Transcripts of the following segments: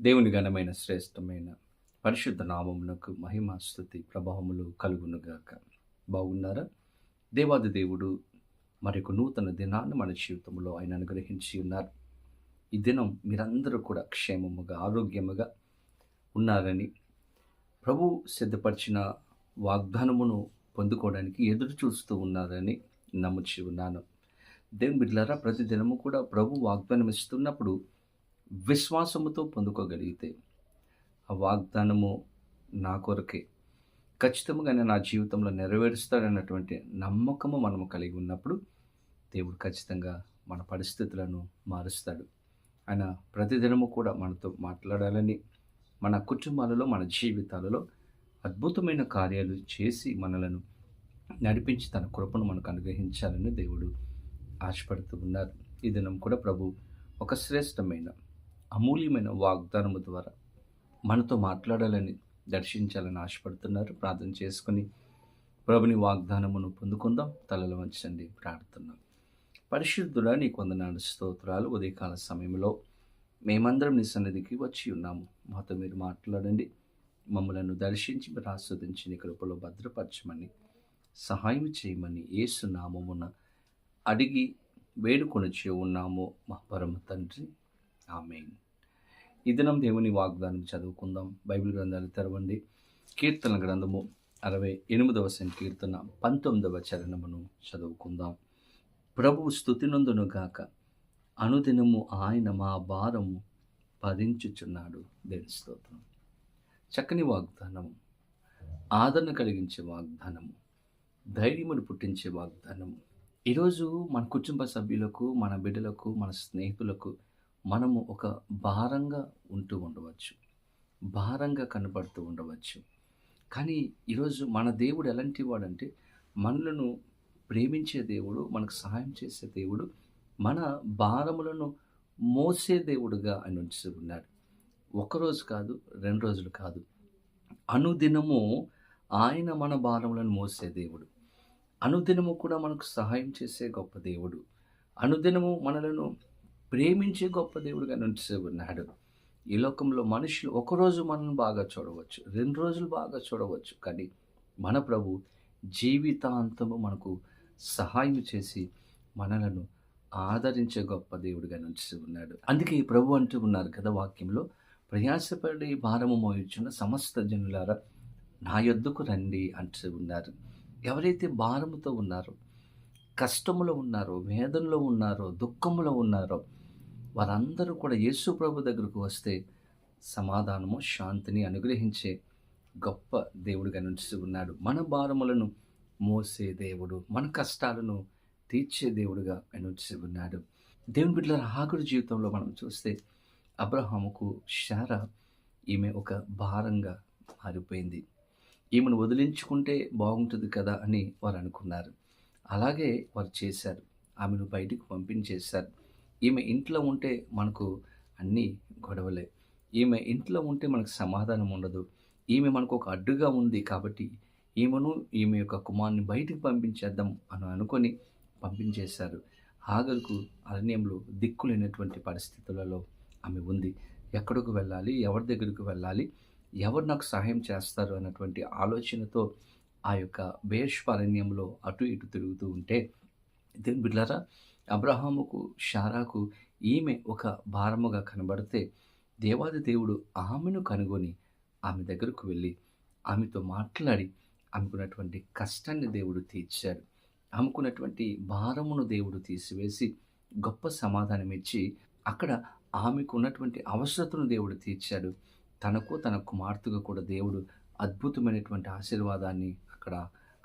దేవుని ఘనమైన శ్రేష్టమైన పరిశుద్ధ నామమునకు మహిమ స్థుతి ప్రభావములు కలుగునుగాక. బాగున్నారా? దేవాది దేవుడు మరొక నూతన దినాన్ని మన జీవితంలో ఆయన అనుగ్రహించి ఉన్నారు. ఈ దినం మీరందరూ కూడా క్షేమముగా ఆరోగ్యముగా ఉన్నారని ప్రభు సిద్ధపరిచిన వాగ్దానమును పొందుకోవడానికి ఎదురు చూస్తూ ఉన్నారని నమ్ముచి ఉన్నాను. దేవుని బిడ్డలారా ప్రతి దినము కూడా ప్రభు వాగ్దానం ఇస్తున్నప్పుడు విశ్వాసముతో పొందుకోగలిగితే ఆ వాగ్దానము నా కొరకే. ఖచ్చితంగానే నా జీవితంలో నెరవేరుస్తాడన్నటువంటి నమ్మకము మనము కలిగి ఉన్నప్పుడు దేవుడు ఖచ్చితంగా మన పరిస్థితులను మారుస్తాడు. ఆయన ప్రతిదినము కూడా మనతో మాట్లాడాలని మన కుటుంబాలలో మన జీవితాలలో అద్భుతమైన కార్యాలు చేసి మనలను నడిపించి తన కృపను మనకు అనుగ్రహించాలని దేవుడు ఆశపడుతూ ఉన్నారు. ఈ దినం కూడా ప్రభు ఒక శ్రేష్టమైన అమూల్యమైన వాగ్దానము ద్వారా మనతో మాట్లాడాలని దర్శించాలని ఆశపడుతున్నారు. ప్రార్థన చేసుకుని ప్రభుని వాగ్దానమును పొందుకుందాం. తలలో వంచండి. ప్రార్థన పరిశుద్ధుడా నీ కొందనాడు స్తోత్రాలు. ఉదయకాల సమయంలో మేమందరం నీ సన్నిధికి వచ్చి ఉన్నాము. మాతో మీరు మాట్లాడండి. మమ్మలను దర్శించి మీరు ఆస్వాదించి నీ కృపలో భద్రపరచమని సహాయం చేయమని ఏసునామమున అడిగి వేడుకొని ఉన్నాము. మా పరమ తండ్రి. ఆమెను. ఈ దినం దేవుని వాగ్దానం చదువుకుందాం. బైబిల్ గ్రంథాలు తెరవండి. కీర్తన గ్రంథము అరవై ఎనిమిదవ సంకీర్తన పంతొమ్మిదవ చరణమును చదువుకుందాం. ప్రభు స్థుతినందును గాక. అనుదినము ఆయన మా భారము భరించుచున్నాడు దేని స్తోత్రం. చక్కని వాగ్దానము. ఆదరణ కలిగించే వాగ్దానము. ధైర్యమును పుట్టించే వాగ్దానము. ఈరోజు మన కుటుంబ సభ్యులకు మన బిడ్డలకు మన స్నేహితులకు మనము ఒక భారంగా ఉంటూ ఉండవచ్చు. భారంగా కనబడుతూ ఉండవచ్చు. కానీ ఈరోజు మన దేవుడు ఎలాంటి వాడంటే మనలను ప్రేమించే దేవుడు మనకు సహాయం చేసే దేవుడు మన భారములను మోసే దేవుడుగా ఆయన ఉంచి ఉన్నాడు. ఒకరోజు కాదు రెండు రోజులు కాదు. అనుదినము ఆయన మన భారములను మోసే దేవుడు. అనుదినము కూడా మనకు సహాయం చేసే గొప్ప దేవుడు. అనుదినము మనలను ప్రేమించే గొప్ప దేవుడుగా నుంచి ఉన్నాడు ఈ లోకంలో మనుషులు ఒకరోజు మనల్ని బాగా చూడవచ్చు రెండు రోజులు బాగా చూడవచ్చు. కానీ మన ప్రభు జీవితాంతము మనకు సహాయం చేసి మనలను ఆదరించే గొప్ప దేవుడిగా నుంచి ఉన్నాడు అందుకే ఈ ప్రభు అంటూ ఉన్నారు కదా వాక్యంలో ప్రయాసపడి భారము మోయించున్న సమస్త జనులారా నా యొద్దకు రండి అంటూ ఉన్నారు. ఎవరైతే భారముతో ఉన్నారో కష్టములో ఉన్నారో వేదనలో ఉన్నారో దుఃఖములో ఉన్నారో వారందరూ కూడా యేసు ప్రభు దగ్గరకు వస్తే సమాధానము శాంతిని అనుగ్రహించే గొప్ప దేవుడిగా నుంచి ఉన్నాడు. మన భారములను మోసే దేవుడు మన కష్టాలను తీర్చే దేవుడుగా నుంచి ఉన్నాడు. దేవుని బిడ్డల ఆకుడు జీవితంలో మనం చూస్తే అబ్రహాముకు శార ఈమె ఒక భారంగా మారిపోయింది. ఈమెను వదిలించుకుంటే బాగుంటుంది కదా అని వారు అనుకున్నారు. అలాగే వారు చేశారు. ఆమెను బయటికి పంపించేశారు. ఈమె ఇంట్లో ఉంటే మనకు అన్నీ గొడవలే. ఈమె ఇంట్లో ఉంటే మనకు సమాధానం ఉండదు. ఈమె మనకు ఒక అడ్డుగా ఉంది కాబట్టి ఈమెను ఈమె యొక్క కుమార్ని బయటికి పంపించేద్దాం అని అనుకొని పంపించేశారు. హాగర్కు అరణ్యంలో దిక్కులేనటువంటి పరిస్థితులలో ఆమె ఉంది. ఎక్కడికి వెళ్ళాలి? ఎవరి దగ్గరికి వెళ్ళాలి? ఎవరు నాకు సహాయం చేస్తారు? అన్నటువంటి ఆలోచనతో ఆ యొక్క భేష్ అరణ్యంలో అటు ఇటు తిరుగుతూ ఉంటే దేవుని బిడ్డారా అబ్రహాముకు షారాకు ఈమె ఒక భారముగా కనబడితే దేవాది దేవుడు ఆమెను కనుగొని ఆమె దగ్గరకు వెళ్ళి ఆమెతో మాట్లాడి ఆమెకున్నటువంటి కష్టాన్ని దేవుడు తీర్చాడు. ఆమెకున్నటువంటి భారమును దేవుడు తీసివేసి గొప్ప సమాధానం ఇచ్చి అక్కడ ఆమెకు ఉన్నటువంటి అవసరతను దేవుడు తీర్చాడు. తనకు తన కుమార్తెకు కూడా దేవుడు అద్భుతమైనటువంటి ఆశీర్వాదాన్ని అక్కడ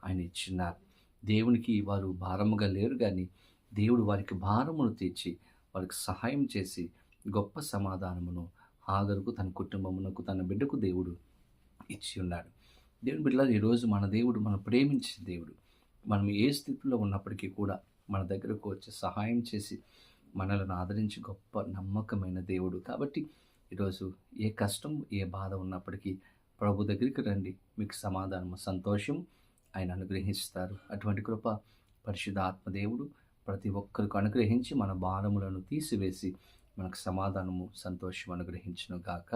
ఆయన ఇచ్చిన్నారు దేవునికి వారు భారముగా లేరు కానీ దేవుడు వారికి భారమును తీర్చి వారికి సహాయం చేసి గొప్ప సమాధానమును హాగరుకు తన కుటుంబమునకు తన బిడ్డకు దేవుడు ఇచ్చి ఉన్నాడు. దేవుని బిడ్డలు ఈరోజు మన దేవుడు మనం ప్రేమించే దేవుడు మనం ఏ స్థితిలో ఉన్నప్పటికీ కూడా మన దగ్గరకు వచ్చి సహాయం చేసి మనలను ఆదరించి గొప్ప నమ్మకమైన దేవుడు. కాబట్టి ఈరోజు ఏ కష్టం ఏ బాధ ఉన్నప్పటికీ ప్రభు దగ్గరికి రండి. మీకు సమాధానము సంతోషం ఆయన అనుగ్రహిస్తారు. అటువంటి కృప పరిశుద్ధ ఆత్మదేవుడు ప్రతి ఒక్కరికి అనుగ్రహించి మన భారములను తీసివేసి మనకు సమాధానము సంతోషం అనుగ్రహించను గాక.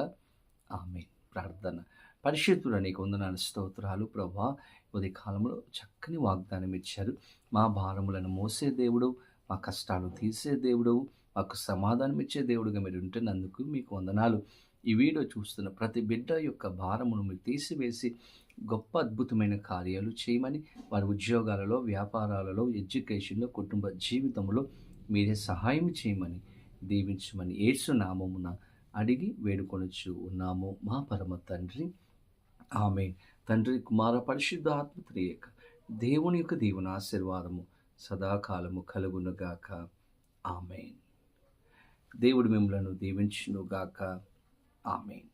ఆమె ప్రార్థన. పరిశుద్ధుడు నీకు వందనాలు స్తోత్రాలు ప్రభా. ఉదయ కాలంలో చక్కని వాగ్దానం ఇచ్చారు. మా భారములను మోసే దేవుడు మా కష్టాలు తీసే దేవుడు మాకు సమాధానం ఇచ్చే దేవుడుగా మీరు ఉంటున్నందుకు మీకు వందనాలు. ఈ వీడియో చూస్తున్న ప్రతి బిడ్డ యొక్క భారమును మీరు తీసివేసి గొప్ప అద్భుతమైన కార్యాలు చేయమని వారి ఉద్యోగాలలో వ్యాపారాలలో ఎడ్యుకేషన్లో కుటుంబ జీవితంలో మీరే సహాయం చేయమని దీవించమని ఏసు నామమున అడిగి వేడుకొనొచ్చు ఉన్నాము. మా పరమ తండ్రి. ఆమె తండ్రి కుమార పరిశుద్ధ ఆత్మ దేవుని యొక్క దేవుని ఆశీర్వాదము సదాకాలము కలుగునుగాక. ఆమె దేవుడు మిమ్మలను దీవించునుగాక. ఆమెన్